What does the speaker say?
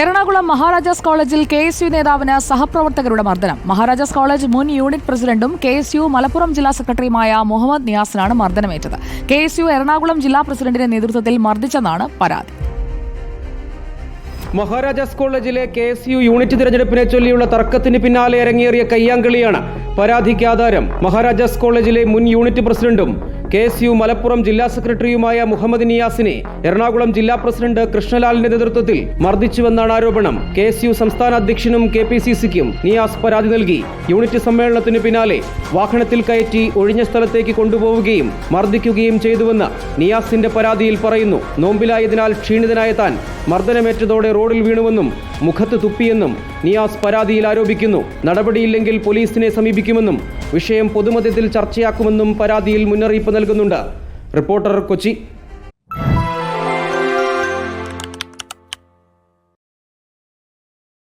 എറണാകുളം മഹാരാജാസ് കോളേജിൽ K S U നേതാവിന് സഹപ്രവർത്തകരുടെ മർദ്ദനം. മഹാരാജാസ് കോളേജ് മുൻ യൂണിറ്റ് പ്രസിഡന്റും കെ എസ് യു മലപ്പുറം ജില്ലാ സെക്രട്ടറിയുമായ മുഹമ്മദ് നിയാസിനാണ് മർദ്ദനമേറ്റത്. കെ എസ് യു എറണാകുളം ജില്ലാ പ്രസിഡന്റിന്റെ നേതൃത്വത്തിൽ മർദ്ദിച്ചെന്നാണ് പരാതി. മഹാരാജാസ് കോളേജിലെ കെ എസ് യു യൂണിറ്റ് തിരഞ്ഞെടുപ്പിനെ ചൊല്ലിയുള്ള തർക്കത്തിന് പിന്നാലെ ഇറങ്ങിയേറിയ കയ്യാങ്കളിയാണ് പരാതിക്ക് ആധാരം മഹാരാജാസ് കോളേജിലെ മുൻ യൂണിറ്റ് പ്രസിഡന്റും കെ എസ് യു മലപ്പുറം ജില്ലാ സെക്രട്ടറിയുമായ മുഹമ്മദ് നിയാസിനെ എറണാകുളം ജില്ലാ പ്രസിഡന്റ് കൃഷ്ണലാലിന്റെ നേതൃത്വത്തിൽ മർദ്ദിച്ചുവെന്നാണ് ആരോപണം. കെ എസ് യു സംസ്ഥാന അധ്യക്ഷനും കെ പി സി സിക്കും നിയാസ് പരാതി നൽകി. യൂണിറ്റ് സമ്മേളനത്തിന് പിന്നാലെ വാഹനത്തിൽ കയറ്റി ഒഴിഞ്ഞ സ്ഥലത്തേക്ക് കൊണ്ടുപോവുകയും മർദ്ദിക്കുകയും ചെയ്തുവെന്ന് നിയാസിന്റെ പരാതിയിൽ പറയുന്നു. നോമ്പിലായതിനാൽ ക്ഷീണിതനായ താൻ മർദ്ദനമേറ്റതോടെ റോഡിൽ വീണുവെന്നും മുഖത്ത് തുപ്പിയെന്നും നിയാസ് പരാതിയിൽ ആരോപിക്കുന്നു. നടപടിയില്ലെങ്കിൽ പോലീസിനെ സമീപിക്കുമെന്നും വിഷയം പൊതുമധ്യത്തിൽ ചർച്ചയാക്കുമെന്നും പരാതിയിൽ മുന്നറിയിപ്പ് നൽകുന്നുണ്ട്. റിപ്പോർട്ടർ കൊച്ചി